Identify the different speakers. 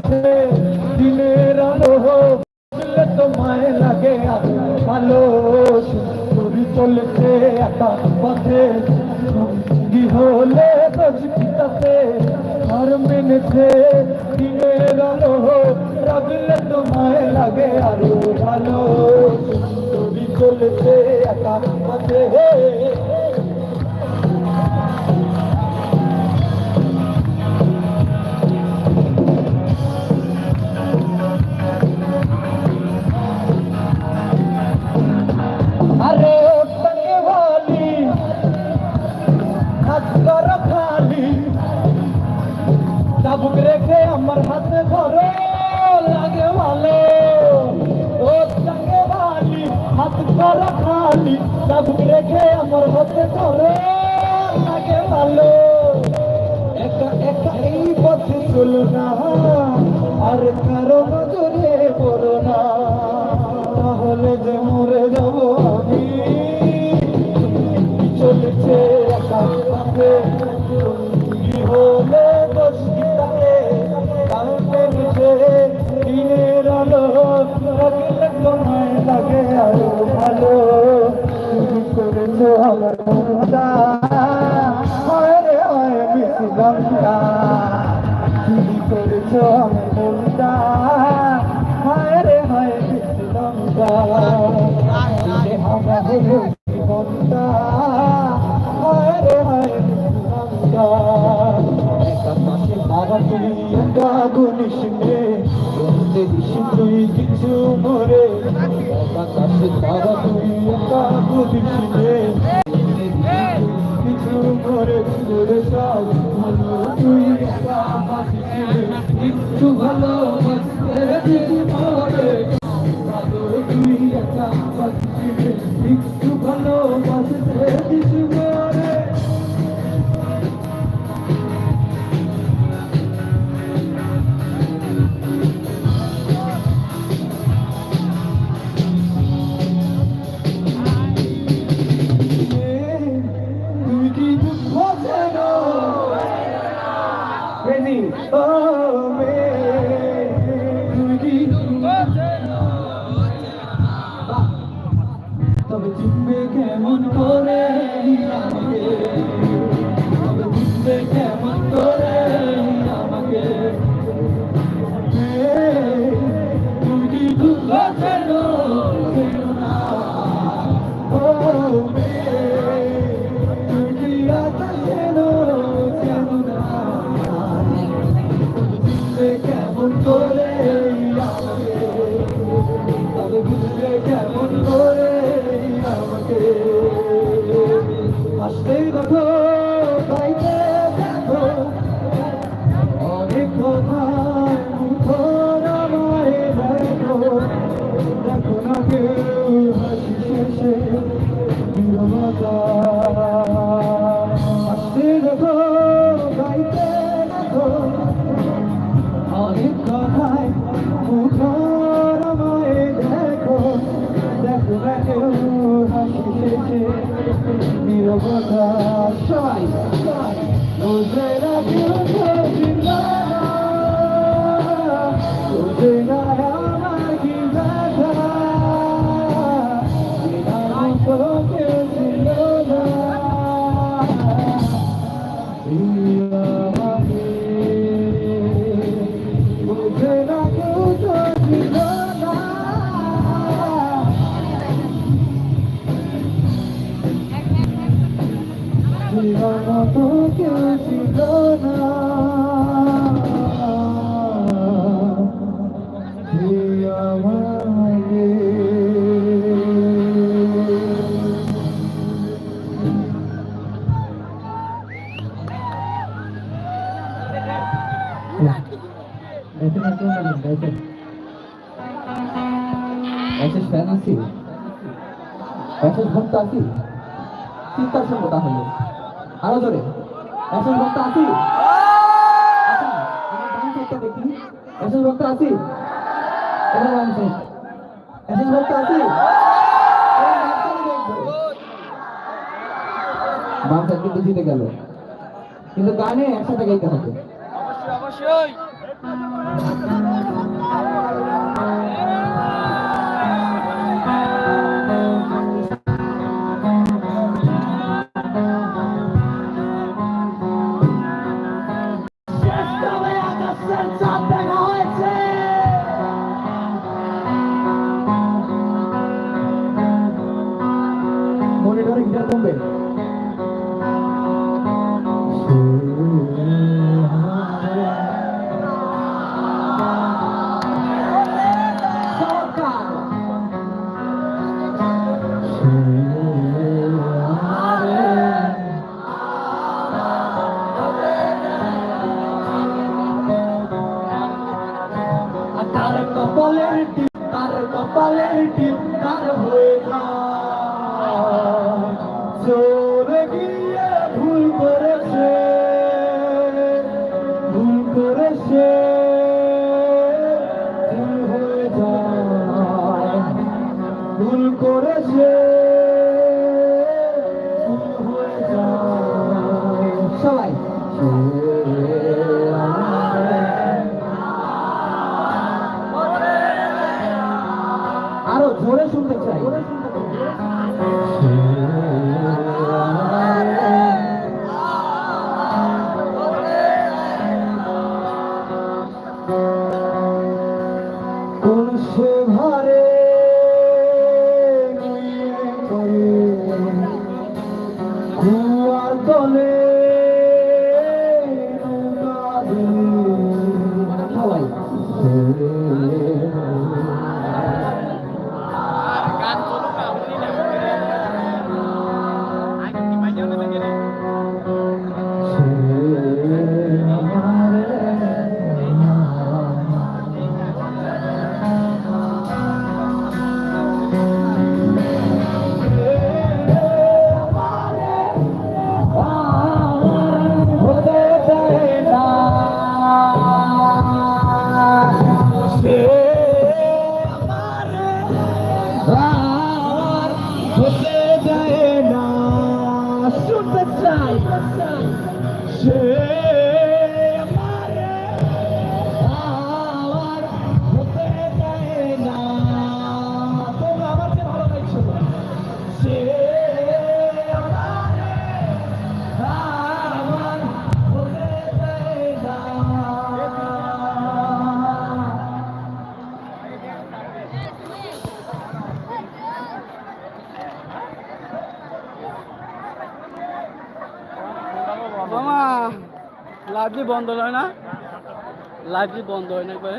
Speaker 1: মেনেছে দিনের আলো বুঝলে তোমায় লাগে ভালো। চুরি চলেছে একা পথে। সঙ্গী হলে পিতাতে আর মেনেছে। দিনের আলো রাগলে তোমায় লাগে আরও ভালো। চুরি চলেছে একা পথে। ভালো। ও টাকে বালি, হাত করা খালি সব রেখে আমার হতে ধরো। লাগে ভালো, একা একা এই পথে চলো না। আর কারও নজরে পড়ো না। তাহলে যে তুই কিছু মরে বাতাসে তারা তুই একা তুই কিছু মরে করে সব তুই দিস ভালো বুঝবে কেমন করে আমাকে? আসতে দেখো। অনেক কথা দেখো। দেখো না কেউ হাসি শেষে সবাই। বুঝে না
Speaker 2: Ese ফ্যান আছি ese ভক্ত আছি চিন্তার সঙ্গে তাহলে আরও ধরে ese ভক্ত আছি। ese ভক্ত আছি। ese ভক্ত আছি। বাম সাইড কিন্তু জিতে গেল। কিন্তু গানে একসাথে গাইতে হবে।
Speaker 3: অবশ্যই অবশ্যই।
Speaker 1: Monedero
Speaker 2: Interconvento. আরও জোরে শুনতে চাই।
Speaker 1: কোন কুয়ার Super Side. Super
Speaker 3: মামা লাইভলি বন্ধ হয় না? লাইভলি বন্ধ হয় না একবারে।